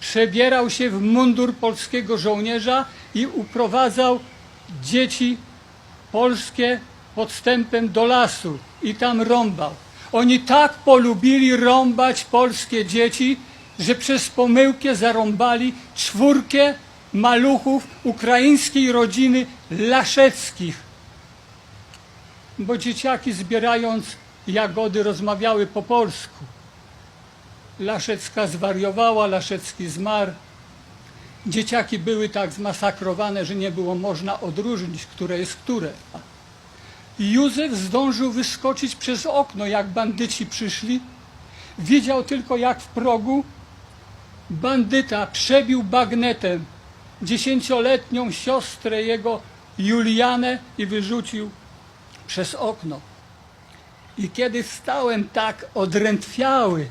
przebierał się w mundur polskiego żołnierza i uprowadzał dzieci polskie podstępem do lasu i tam rąbał. Oni tak polubili rąbać polskie dzieci, że przez pomyłkę zarąbali czwórkę maluchów ukraińskiej rodziny Laszeckich. Bo dzieciaki zbierając jagody rozmawiały po polsku. Laszecka zwariowała, Laszecki zmarł. Dzieciaki były tak zmasakrowane, że nie było można odróżnić, które jest które. Józef zdążył wyskoczyć przez okno, jak bandyci przyszli. Widział tylko, jak w progu bandyta przebił bagnetem dziesięcioletnią siostrę jego Julianę i wyrzucił przez okno. I kiedy stałem tak odrętwiały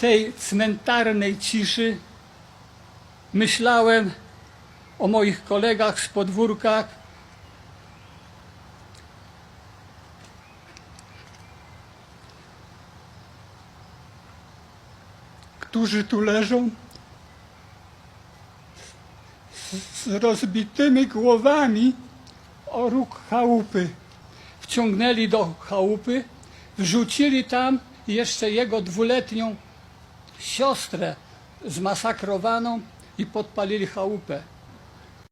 tej cmentarnej ciszy, myślałem o moich kolegach z podwórka, którzy tu leżą z, rozbitymi głowami o róg chałupy. Wciągnęli do chałupy, wrzucili tam jeszcze jego dwuletnią siostrę zmasakrowaną i podpalili chałupę.